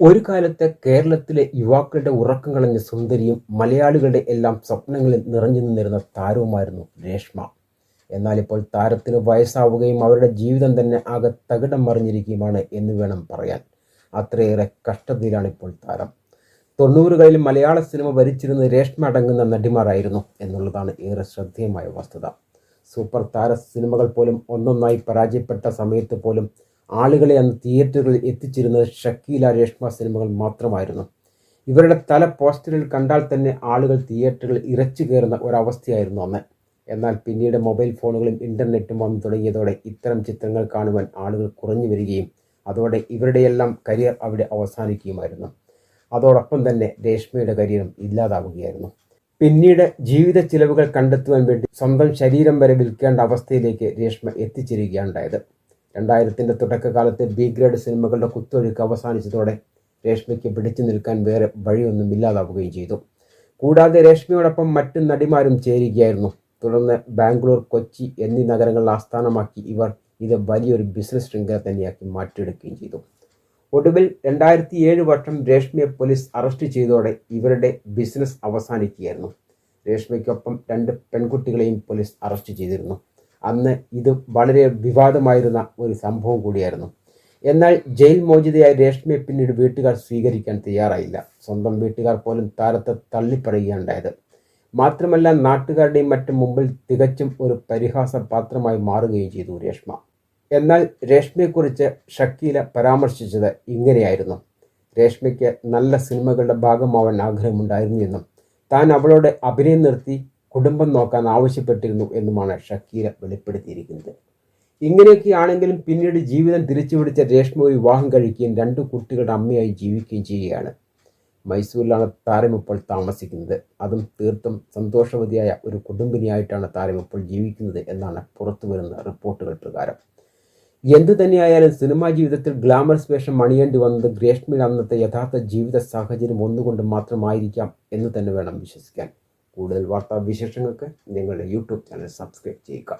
ഒരു കാലത്ത് കേരളത്തിലെ യുവാക്കളുടെ ഉറക്കം കളഞ്ഞ സുന്ദരിയും മലയാളികളുടെ എല്ലാം സ്വപ്നങ്ങളിൽ നിറഞ്ഞു നിന്നിരുന്ന താരവുമായിരുന്നു രേഷ്മ. എന്നാൽ ഇപ്പോൾ താരത്തിന് വയസ്സാവുകയും അവരുടെ ജീവിതം തന്നെ ആകെ തകിടം മറിഞ്ഞിരിക്കുകയുമാണ് എന്ന് വേണം പറയാൻ. അത്രയേറെ കഷ്ടതയിലാണ് ഇപ്പോൾ താരം. തൊണ്ണൂറുകളിൽ മലയാള സിനിമ ഭരിച്ചിരുന്ന രേഷ്മ അടങ്ങുന്ന നടിമാരായിരുന്നു എന്നുള്ളതാണ് ഏറെ ശ്രദ്ധേയമായ വസ്തുത. സൂപ്പർ താര സിനിമകൾ പോലും ഒന്നൊന്നായി പരാജയപ്പെട്ട സമയത്ത് പോലും ആളുകളെ അന്ന് തിയേറ്ററുകളിൽ എത്തിച്ചിരുന്നത് ഷക്കീല രേഷ്മ സിനിമകൾ മാത്രമായിരുന്നു. ഇവരുടെ തല പോസ്റ്ററിൽ കണ്ടാൽ തന്നെ ആളുകൾ തിയേറ്ററുകളിൽ ഇറച്ചു കയറുന്ന ഒരവസ്ഥയായിരുന്നു അന്ന്. എന്നാൽ പിന്നീട് മൊബൈൽ ഫോണുകളും ഇന്റർനെറ്റും വന്നു തുടങ്ങിയതോടെ ഇത്തരം ചിത്രങ്ങൾ കാണുവാൻ ആളുകൾ കുറഞ്ഞു വരികയും അതോടെ ഇവരുടെയെല്ലാം കരിയർ അവിടെ അവസാനിക്കുകയുമായിരുന്നു. അതോടൊപ്പം തന്നെ രേഷ്മയുടെ കരിയറും ഇല്ലാതാവുകയായിരുന്നു. പിന്നീട് ജീവിത ചിലവുകൾ കണ്ടെത്തുവാൻ വേണ്ടി സ്വന്തം ശരീരം വരെ വിൽക്കേണ്ട അവസ്ഥയിലേക്ക് രേഷ്മ എത്തിച്ചേരുകയാണ്ടായത് രണ്ടായിരത്തിന്റെ തുടക്കകാലത്തെ ബി ഗ്രേഡ് സിനിമകളുടെ കുത്തൊഴുക്ക് അവസാനിച്ചതോടെ രേഷ്മയ്ക്ക് പിടിച്ചു നിൽക്കാൻ വേറെ വഴിയൊന്നും ഇല്ലാതാവുകയും ചെയ്തു. കൂടാതെ രേഷ്മയോടൊപ്പം മറ്റു നടിമാരും ചേരുകയായിരുന്നു. തുടർന്ന് ബാംഗ്ലൂർ കൊച്ചി എന്നീ നഗരങ്ങൾ ആസ്ഥാനമാക്കി ഇവർ ഇത് വലിയൊരു ബിസിനസ് ശൃംഖല തന്നെയാക്കി മാറ്റിയെടുക്കുകയും ചെയ്തു. ഒടുവിൽ രണ്ടായിരത്തി ഏഴ് വർഷം രേഷ്മയെ പോലീസ് അറസ്റ്റ് ചെയ്തതോടെ ഇവരുടെ ബിസിനസ് അവസാനിക്കുകയായിരുന്നു. രേഷ്മയ്ക്കൊപ്പം രണ്ട് പെൺകുട്ടികളെയും പോലീസ് അറസ്റ്റ് ചെയ്തിരുന്നു. അന്ന് ഇത് വളരെ വിവാദമായിരുന്ന ഒരു സംഭവം കൂടിയായിരുന്നു. എന്നാൽ ജയിൽ മോചിതയായ രേഷ്മയെ പിന്നീട് വീട്ടുകാർ സ്വീകരിക്കാൻ തയ്യാറായില്ല. സ്വന്തം വീട്ടുകാർ പോലും താരത്തെ തള്ളിപ്പറയുകയുണ്ടായത് മാത്രമല്ല നാട്ടുകാരുടെയും മറ്റും മുമ്പിൽ തികച്ചും ഒരു പരിഹാസ പാത്രമായി മാറുകയും ചെയ്തു രേഷ്മ. എന്നാൽ രേഷ്മയെക്കുറിച്ച് ഷക്കീല പരാമർശിച്ചത് ഇങ്ങനെയായിരുന്നു. രേഷ്മയ്ക്ക് നല്ല സിനിമകളുടെ ഭാഗമാവാൻ ആഗ്രഹമുണ്ടായിരുന്നു എന്നും താൻ അവളോട് അഭിനയം നിർത്തി കുടുംബം നോക്കാൻ ആവശ്യപ്പെട്ടിരുന്നു എന്നുമാണ് ഷക്കീല വെളിപ്പെടുത്തിയിരിക്കുന്നത്. ഇങ്ങനെയൊക്കെയാണെങ്കിലും പിന്നീട് ജീവിതം തിരിച്ചു പിടിച്ച രേഷ്മ ഒരു വിവാഹം കഴിക്കുകയും രണ്ട് കുട്ടികളുടെ അമ്മയായി ജീവിക്കുകയും ചെയ്യുകയാണ്. മൈസൂരിലാണ് താരം ഇപ്പോൾ താമസിക്കുന്നത്. അതും തീർത്തും സന്തോഷവതിയായ ഒരു കുടുംബിനിയായിട്ടാണ് താരം ഇപ്പോൾ ജീവിക്കുന്നത് എന്നാണ് പുറത്തു വരുന്ന റിപ്പോർട്ടുകൾ പ്രകാരം. എന്തു തന്നെയായാലും സിനിമാ ജീവിതത്തിൽ ഗ്ലാമറസ് വേഷം അണിയേണ്ടി വന്നത് ഗ്രേഷ്മിയുടെ അന്നത്തെ യഥാർത്ഥ ജീവിത സാഹചര്യം ഒന്നുകൊണ്ട് മാത്രമായിരിക്കാം എന്ന് തന്നെ വേണം വിശ്വസിക്കാൻ. കൂടുതൽ വാർത്താ വിശേഷങ്ങൾക്ക് ഞങ്ങളുടെ യൂട്യൂബ് ചാനൽ സബ്സ്ക്രൈബ് ചെയ്യുക.